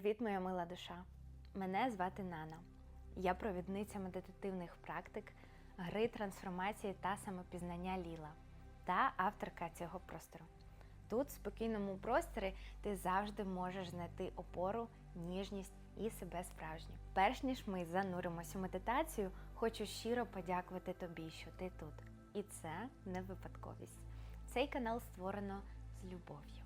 Привіт, моя мила душа! Мене звати Нана. Я провідниця медитативних практик, гри трансформації та самопізнання Ліла та авторка цього простору. Тут, в спокійному просторі, ти завжди можеш знайти опору, ніжність і себе справжню. Перш ніж ми зануримося у медитацію, хочу щиро подякувати тобі, що ти тут. І це не випадковість. Цей канал створено з любов'ю.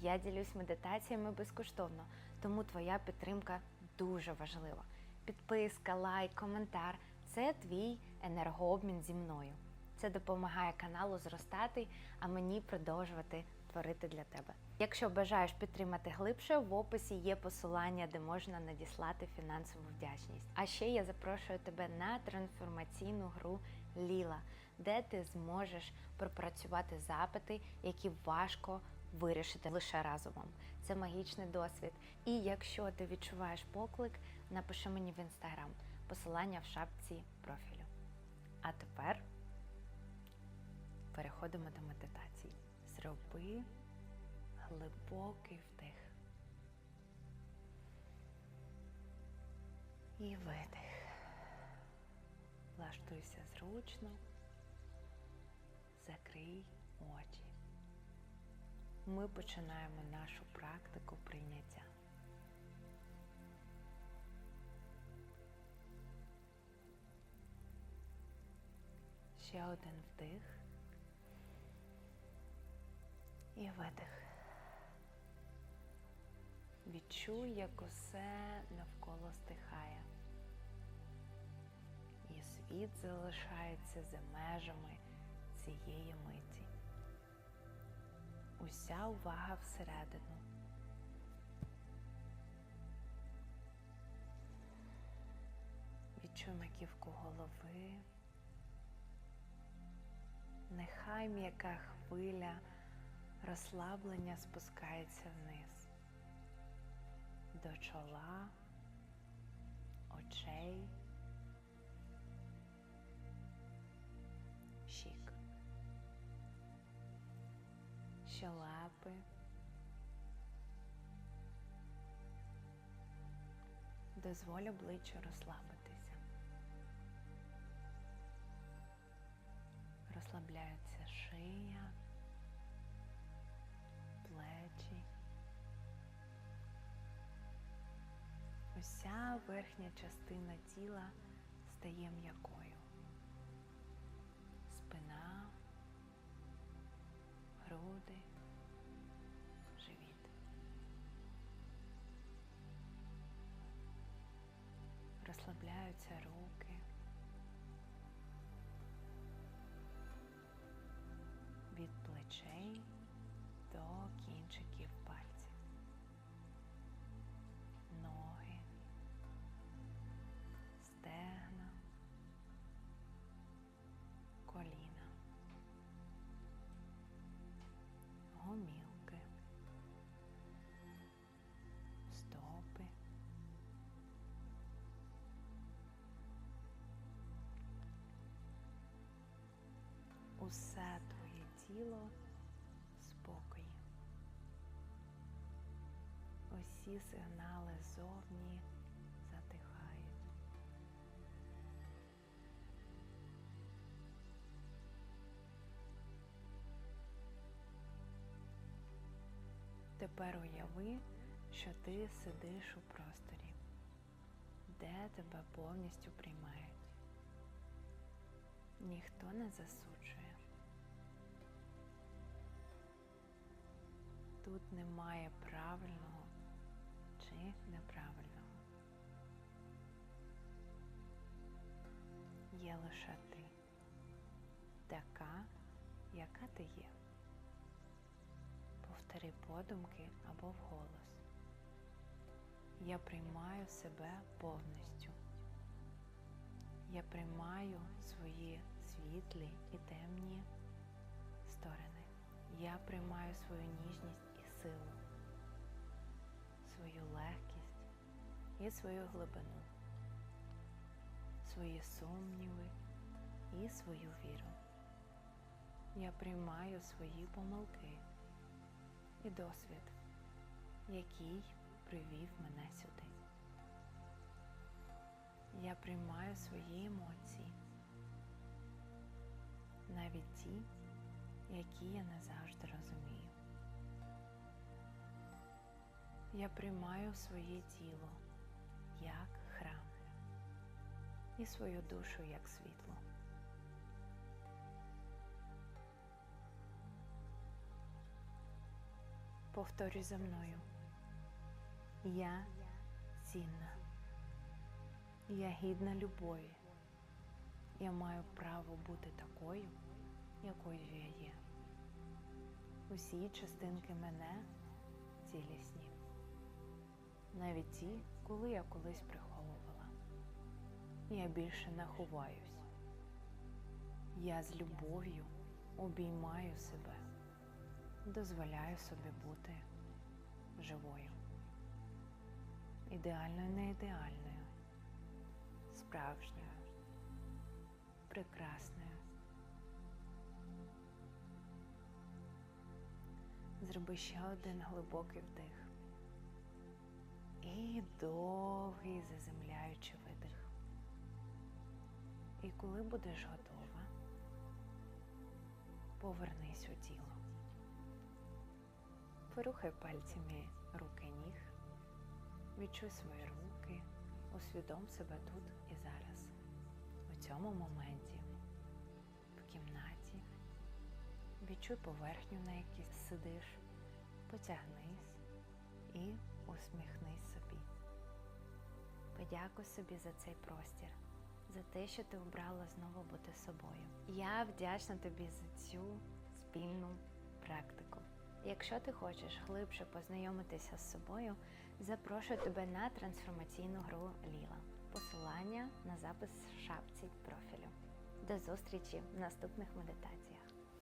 Я ділюсь медитаціями безкоштовно, тому твоя підтримка дуже важлива. Підписка, лайк, коментар це твій енергообмін зі мною. Це допомагає каналу зростати, а мені продовжувати творити для тебе. Якщо бажаєш підтримати глибше, в описі є посилання, де можна надіслати фінансову вдячність. А ще я запрошую тебе на трансформаційну гру Ліла, де ти зможеш пропрацювати запити, які важко вирішити лише разумом. Це магічний досвід. І якщо ти відчуваєш поклик, напиши мені в інстаграм. Посилання в шапці профілю. А тепер переходимо до медитації. Зроби глибокий вдих. І видих. Влаштуйся зручно, закрий очі. Ми починаємо нашу практику прийняття. Ще один вдих і видих. Відчуй, як усе навколо стихає. І світ залишається за межами цієї миті. Уся увага всередину. Відчуй маківку голови. Нехай м'яка хвиля розслаблення спускається вниз до чола, очей, щелепи, дозволь обличчю розслабитися. Розслабляється шия, плечі. Уся верхня частина тіла стає м'якою. Спина, груди, живіт. Розслабляються руки. Усе твоє тіло в. Усі сигнали зовні затихають. Тепер уяви, що ти сидиш у просторі, де тебе повністю приймають. Ніхто не засуджує. Тут немає правильного чи неправильного. Є лише ти, така, яка ти є. Повтори подумки або вголос. Я приймаю себе повністю. Я приймаю свої світлі і темні сторони. Я приймаю свою ніжність силу, свою легкість і свою глибину, свої сумніви і свою віру. Я приймаю свої помилки і досвід, який привів мене сюди. Я приймаю свої емоції, навіть ті, які я не завжди розумію. Я приймаю своє тіло як храм і свою душу як світло. Повторюй за мною. Я цінна. Я гідна любові. Я маю право бути такою, якою я є. Усі частинки мене цілісні. Навіть ті, коли я колись приховувала. Я більше не ховаюсь. Я з любов'ю обіймаю себе, дозволяю собі бути живою. Ідеальною, не ідеальною, справжньою, прекрасною. Зроби ще один глибокий вдих довгий заземляючий видих. І коли будеш готова, повернись у тіло. Порухай пальцями руки ніг, відчуй свої руки, усвідом себе тут і зараз, у цьому моменті, в кімнаті. Відчуй поверхню, на якій сидиш, потягнись і усміхнись собі. Подякуй собі за цей простір, за те, що ти обрала знову бути собою. Я вдячна тобі за цю спільну практику. Якщо ти хочеш глибше познайомитися з собою, запрошую тебе на трансформаційну гру Ліла. Посилання на запис в шапці профілю. До зустрічі в наступних медитаціях.